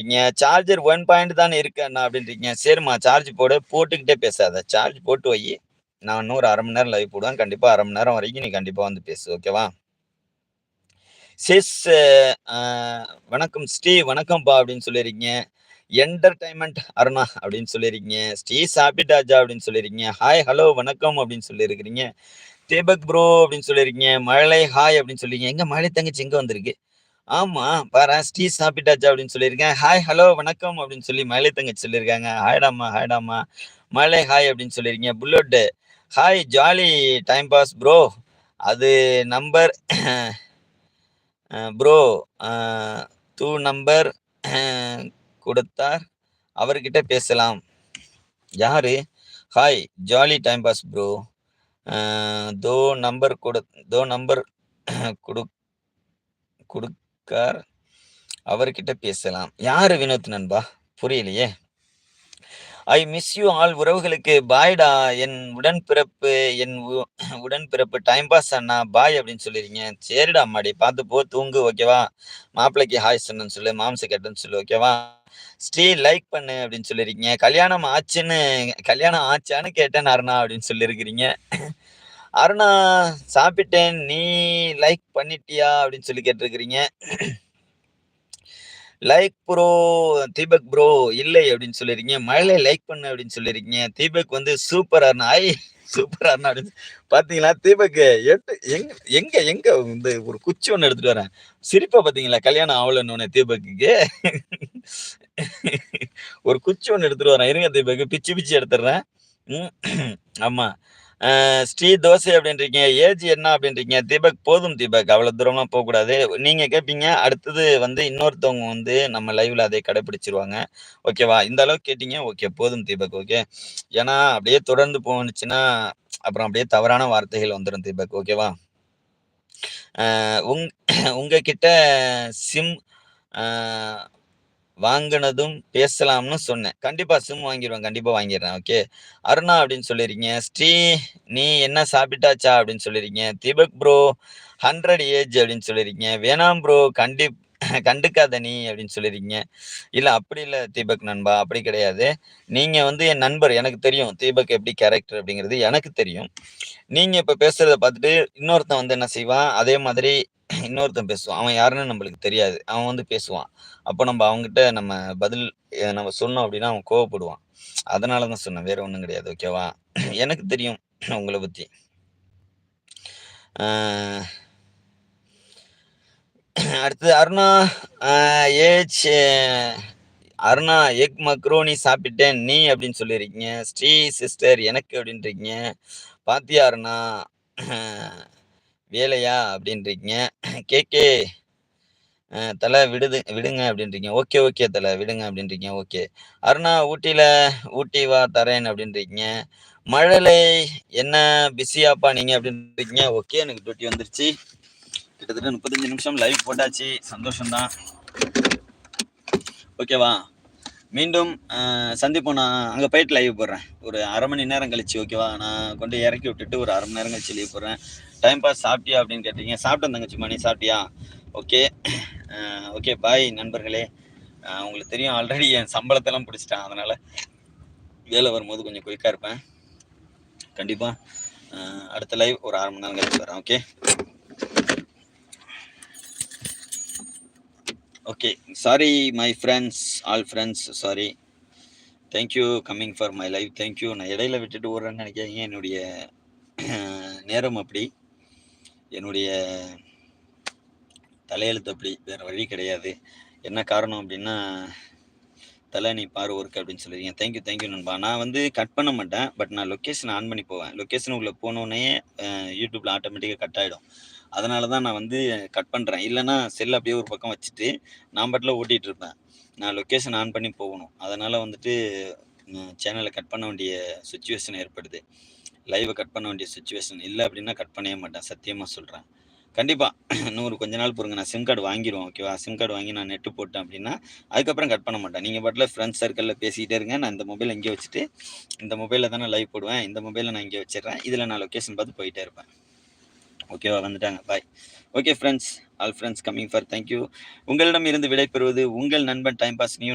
நீங்கள் charger one point தானே இருக்கு அண்ணா அப்படின்றீங்க. சரிம்மா சார்ஜ் போடு போட்டுக்கிட்டே பேசாத. சார்ஜ் போட்டு வை. நான் இன்னொரு அரை மணி நேரம் லைவ் போடுவேன். கண்டிப்பாக அரை மணி நேரம் வரைக்கும் நீ கண்டிப்பாக வந்து பேசு ஓகேவா சிஸ் வணக்கம். ஸ்ரீ வணக்கம்ப்பா அப்படின்னு சொல்லியிருக்கீங்க என்டர்டைன்மெண்ட் அருணா அப்படின்னு சொல்லியிருக்கீங்க ஸ்ரீ சாப்பிட்டாஜா அப்படின்னு சொல்லியிருக்கீங்க ஹாய் ஹலோ வணக்கம் அப்படின்னு சொல்லியிருக்கிறீங்க தேபக் ப்ரோ அப்படின்னு சொல்லியிருக்கீங்க மழலை ஹாய் அப்படின்னு சொல்லியிருக்கீங்க எங்கே மழை தங்கச்சி எங்கே வந்திருக்கு? ஆமா பாரு ஸ்ரீ சாப்பிட்டாச்சா அப்படின்னு சொல்லியிருக்கேன். ஹாய் ஹலோ வணக்கம் அப்படின்னு சொல்லி மழை தங்கச்சி சொல்லியிருக்காங்க. ஹாய்டாமா ஹாய்டாமா மழை ஹாய் அப்படின்னு சொல்லியிருக்கீங்க. Bullet hi jolly time boss bro அது நம்பர் ப்ரோ டூ நம்பர் கொடுத்தார். அவர்கிட்ட பேசலாம். யாரு? Hi jolly time boss bro தோ நம்பர் கொடு தோ நம்பர் கொடு இருக்கார் அவர்கிட்ட பேசலாம். யாரு வினோத் நண்பா? புரியலையே. ஐ மிஸ் யூ ஆல் உறவுகளுக்கு பாய்டா என் உடன்பிறப்பு என் உ- உடன்பிறப்பு டைம் பாஸ் அண்ணா பாய் அப்படின்னு சொல்லிடுறீங்க சரிடா அம்மாடி பார்த்து போ தூங்கு ஓகேவா மாப்பிள்ளைக்கு ஹாய் சொன்னு சொல்லு மாம்ச கட்டுன்னு சொல்லு ஓகேவா ஸ்ரீ லைக் பண்ணு அப்படின்னு சொல்லியிருக்கீங்க கல்யாணம் ஆச்சுன்னு கல்யாணம் ஆச்சான்னு கேட்டேன் அருணா அப்படின்னு சொல்லியிருக்கிறீங்க அருணா சாப்பிட்டேன். நீ லைக் பண்ணிட்டியா? அப்படின்னு சொல்லி கேட்டிருக்கிறீங்க. லைக் ப்ரோ தீபக் ப்ரோ இல்லை அப்படின்னு சொல்லிருக்கீங்க. மழை லைக் பண்ணு அப்படின்னு சொல்லியிருக்கீங்க தீபக் வந்து super Aruna. I super Aruna அப்படின்னு. பார்த்தீங்களா தீபக்? எட்டு எங்க எங்க எங்க இந்த ஒரு குச்சி ஒன்று எடுத்துட்டு வரேன். சிரிப்பா பார்த்தீங்களா கல்யாணம் ஆகலன்னு உடனே தீபக்குக்கு. ஒரு குச்சி ஒன்று எடுத்துட்டு வரேன். இருங்க தீபக் பிச்சு பிச்சு எடுத்துடுறேன். ம், ஆமாம் ஸ்ரீ தோசை அப்படின்றீங்க ஏஜ் என்ன அப்படின்றீங்க தீபக் போதும் தீபக் அவ்வளோ தூரம்லாம் போகக்கூடாது. நீங்கள் கேட்பீங்க அடுத்தது வந்து இன்னொருத்தவங்க வந்து நம்ம லைவில் அதை கடைப்பிடிச்சிருவாங்க. ஓகேவா இந்த அளவுக்கு கேட்டீங்க ஓகே போதும் தீபக் ஓகே ஏன்னா அப்படியே தொடர்ந்து போனுச்சுன்னா அப்புறம் அப்படியே தவறான வார்த்தைகள் வந்துடும் தீபக் ஓகேவா உங் உங்ககிட்ட சிம் வாங்கினதும் பேசலாம்னு சொன்னேன். கண்டிப்பா சிம் வாங்கிடுவேன் கண்டிப்பா வாங்கிடுறேன் ஓகே அருணா அப்படின்னு சொல்லிருக்கீங்க. ஸ்ரீ நீ என்ன சாப்பிட்டாச்சா அப்படின்னு சொல்லிருக்கீங்க. தீபக் ப்ரோ ஹண்ட்ரட் ஏஜ் அப்படின்னு சொல்லிருக்கீங்க. வேணாம் ப்ரோ கண்டி கண்டுக்காத நீ அப்படின்னு சொல்லிருக்கீங்க. இல்ல அப்படி இல்ல தீபக் நண்பா அப்படி கிடையாது. நீங்க வந்து என் நண்பர் எனக்கு தெரியும். தீபக் எப்படி கேரக்டர் அப்படிங்கிறது எனக்கு தெரியும். நீங்க இப்ப பேசுறத பார்த்துட்டு இன்னொருத்தன் வந்து என்ன செய்வான்? அதே மாதிரி இன்னொருத்தன் பேசுவான். அவன் யாருன்னு நம்மளுக்கு தெரியாது. அவன் வந்து பேசுவான். அப்போ நம்ம அவங்ககிட்ட நம்ம பதில் நம்ம சொன்னோம் அப்படின்னா அவன் கோவப்படுவான். அதனால தான் சொன்னேன். வேற ஒன்றும் கிடையாது. ஓகேவா எனக்கு தெரியும் உங்களை பற்றி அடுத்தது Aruna age Aruna egg macaroni சாப்பிட்டேன். நீ அப்படின்னு சொல்லியிருக்கீங்க. ஸ்ரீ சிஸ்டர் எனக்கு அப்படின்றீங்க பாத்தியா அருணா? வேலையா அப்படின்றீங்க. கேக்கே தலை விடுது விடுங்க அப்படின்றீங்க. ஓகே ஓகே தலை விடுங்க அப்படின்றீங்க. ஓகே. அருணா ஊட்டியில் ஊட்டி வா தரேன் அப்படின்றீங்க. மழலை என்ன பிஸியாப்பா நீங்கள் அப்படின்றீங்க? ஓகே எனக்கு டியூட்டி வந்துருச்சு. கிட்டத்தட்ட முப்பத்தஞ்சு நிமிஷம் லைவ் போட்டாச்சு. சந்தோஷம்தான். ஓகேவா? மீண்டும் சந்திப்போம். நான் அங்கே போயிட்டு லைவ் போடுறேன். ஒரு அரை மணி நேரம் கழிச்சு ஓகேவா நான் கொண்டு இறக்கி விட்டுட்டு ஒரு அரை மணி நேரம் கழிச்சு லீவ் போடுறேன். டைம் பாஸ் சாப்பிட்டியா அப்படின்னு கேட்டீங்க. சாப்பிட்டேன் தங்கச்சி மணி. சாப்பிட்டியா? ஓகே ஓகே பாய் நண்பர்களே. உங்களுக்கு தெரியும் ஆல்ரெடி என் சம்பளத்தெல்லாம் பிடிச்சிட்டேன். அதனால் வேலை வரும்போது கொஞ்சம் குயிக்காக இருப்பேன். கண்டிப்பாக அடுத்த லைவ் ஒரு அரை மணி நேரம் கழிச்சு வரேன் okay okay sorry my friends all friends sorry thank you coming for my live thank you நான் இடையில விட்டுட்டு ஓடுறேன்னு நினைக்காதீங்க. என்னுடைய நேரம் அப்படி. என்னுடைய தலையெழுத்து அப்படி. வேறு வழி கிடையாது. என்ன காரணம் அப்படின்னா தலை நீ பாரு ஒர்க் அப்படின்னு சொல்லிருக்கீங்க. தேங்க்யூ தேங்க்யூ நண்பா. நான் வந்து கட் பண்ண மாட்டேன் பட் நான் லொக்கேஷன் ஆன் பண்ணி போவேன். லொக்கேஷன் உள்ளே போனோடனே யூடியூப்பில் ஆட்டோமேட்டிக்காக கட் ஆகிடும் அதனால தான் நான் வந்து கட் பண்ணுறேன் இல்லைன்னா செல் அப்படியே ஒரு பக்கம் வச்சுட்டு நான் பாட்டில் ஓட்டிகிட்டு இருப்பேன். நான் லொக்கேஷன் ஆன் பண்ணி போகணும். அதனால் வந்துட்டு சேனலை கட் பண்ண வேண்டிய சுச்சுவேஷன் ஏற்படுது. லைவை கட் பண்ண வேண்டிய சுச்சுவேஷன் இல்லை அப்படின்னா கட் பண்ணவே மாட்டேன். சத்தியமாக சொல்கிறேன் கண்டிப்பாக இன்னொரு கொஞ்ச நாள் பொறுங்க. நான் சிம் கார்டு வாங்கிடுவேன் ஓகேவா சிம் கார்டு வாங்கி நான் நெட்டு போட்டேன் அப்படின்னா அதுக்கப்புறம் கட் பண்ண மாட்டேன். நீங்கள் பாட்டில் ஃப்ரெண்ட்ஸ் சர்க்கிளில் பேசிக்கிட்டே இருங்க. நான் இந்த மொபைல் இங்கே வச்சுட்டு இந்த மொபைலில் தானே லைவ் போடுவேன். இந்த மொபைலில் நான் இங்கே வச்சிடுறேன். இதில் நான் லொக்கேஷன் பார்த்து போயிட்டே இருப்பேன். ஓகேவா வந்துட்டாங்க. Bye okay friends all friends coming for thank you உங்களிடம் இருந்து விடைபெறுவது உங்கள் நண்பன் டைம் பாஸ் நியூ